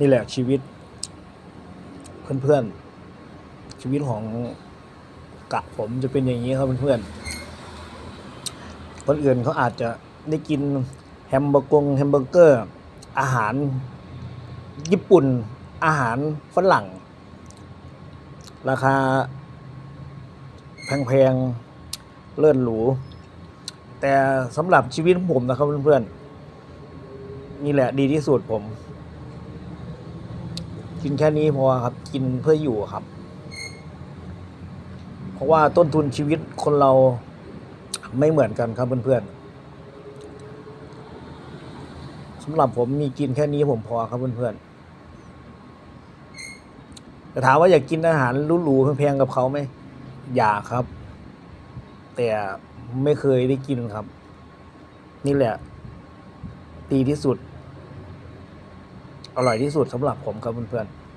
นี่แหละชีวิต เพื่อนๆชีวิตของกะผมจะเป็นอย่างนี้ครับเพื่อนๆคนอื่นเขาอาจจะได้กินแฮมเบอร์กงแฮมเบอร์เกอร์ อาหารญี่ปุ่น อาหารฝรั่ง ราคา แพงๆเลิศหรู แต่สำหรับชีวิตของผมนะครับเพื่อนๆนี่แหละดีที่สุดผม กินแค่นี้พอครับ กินเพื่ออยู่ครับ เพราะว่าต้นทุนชีวิตคนเราไม่เหมือนกันครับเพื่อนๆสำหรับผมมีกินแค่นี้ผมพอครับเพื่อนๆแต่ถามว่าอยากกินอาหารหรูๆแพงๆกับเขาไหมอยากครับ แต่ไม่เคยได้กินครับ นี่แหละ ดีที่สุด ร่อยที่สุดสำหรับผมครับเพื่อนๆ